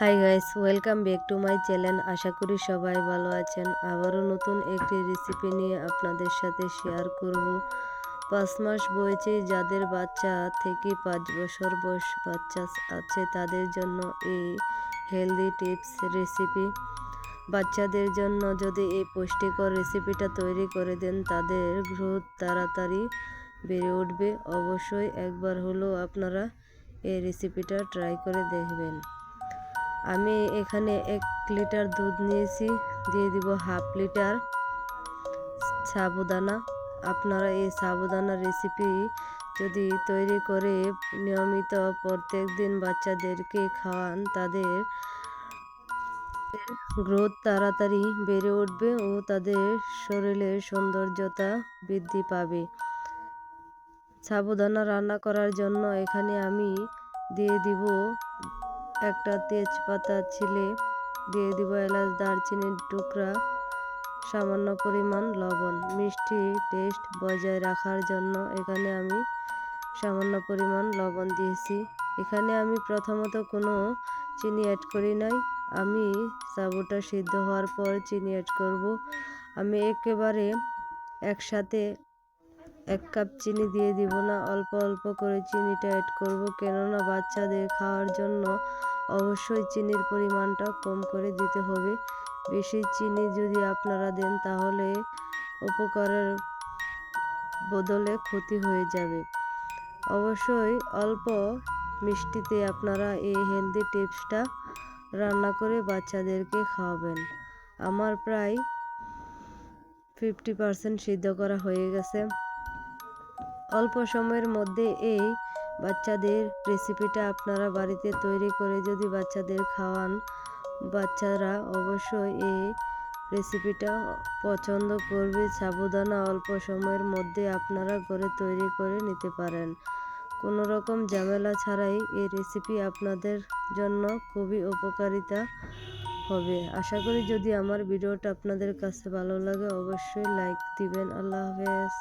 Hi guys welcome back to my channel আশা করি সবাই ভালো আছেন। আবারও নতুন একটি রেসিপি নিয়ে আপনাদের সাথে শেয়ার করব। পাঁচ মাস বয়সে যাদের বাচ্চা থেকে পাঁচ বছর বয়স বাচ্চা আছে, তাদের জন্য এই হেলদি টিপস রেসিপি বাচ্চাদের জন্য যদি এই পুষ্টিকর রেসিপিটা তৈরি করে দেন, তাদের গ্রোথ তাড়াতাড়ি বেড়ে উঠবে। অবশ্যই একবার হলেও আপনারা এই রেসিপিটা ট্রাই করে দেখবেন। আমি এখানে এক লিটার দুধ নিয়েছি, দিয়ে দিব হাফ লিটার সাবুদানা। আপনারা এই সাবুদানা রেসিপি যদি তৈরি করে নিয়মিত প্রত্যেক দিন বাচ্চাদেরকে খাওয়ান, তাদের গ্রোথ তাড়াতাড়ি বেড়ে উঠবে ও তাদের শরীরের সৌন্দর্যতা বৃদ্ধি পাবে। সাবুদানা রান্না করার জন্য এখানে আমি দিয়ে দিব একটা তেজপাতা ছিলে, দিয়ে দিব এলাচ, দারচিনির টুকরা, সামান্য পরিমাণ লবণ। মিষ্টি টেস্ট বজায় রাখার জন্য এখানে আমি সামান্য পরিমাণ লবণ দিয়েছি। এখানে আমি প্রথমত কোনো চিনি অ্যাড করি নাই। আমি সাবুটা সিদ্ধ হওয়ার পর চিনি অ্যাড করব। আমি একেবারে একসাথে এক কাপ চিনি দিয়ে দিব না। অল্প অল্প করে চিনিটা অ্যাড করব। কেননা বাচ্চাদের খাওয়ার জন্য অবশ্যই চিনির পরিমাণটা কম করে দিতে হবে। বেশি চিনি যদি আপনারা দেন তাহলে উপকারের বদলে ক্ষতি হয়ে যাবে। অবশ্যই অল্প মিষ্টিতে আপনারা এই হেলদি টিপসটা রান্না করে বাচ্চাদেরকে খাওয়াবেন। আমার প্রায় ফিফটি পারসেন্ট সিদ্ধ করা হয়ে গেছে। অল্প সময়ের মধ্যে এই বাচ্চাদের রেসিপিটা আপনারা বাড়িতে তৈরি করে যদি বাচ্চাদের খাওয়ান, বাচ্চারা অবশ্যই এই রেসিপিটা পছন্দ করবে। সাবধানা অল্প সময়ের মধ্যে আপনারা ঘরে তৈরি করে নিতে পারেন। কোনো রকম ঝামেলা ছাড়াই এই রেসিপি আপনাদের জন্য খুবই উপকারিতা হবে। আশা করি যদি আমার ভিডিওটা আপনাদের কাছে ভালো লাগে, অবশ্যই লাইক দিবেন। আল্লাহ হাফেজ।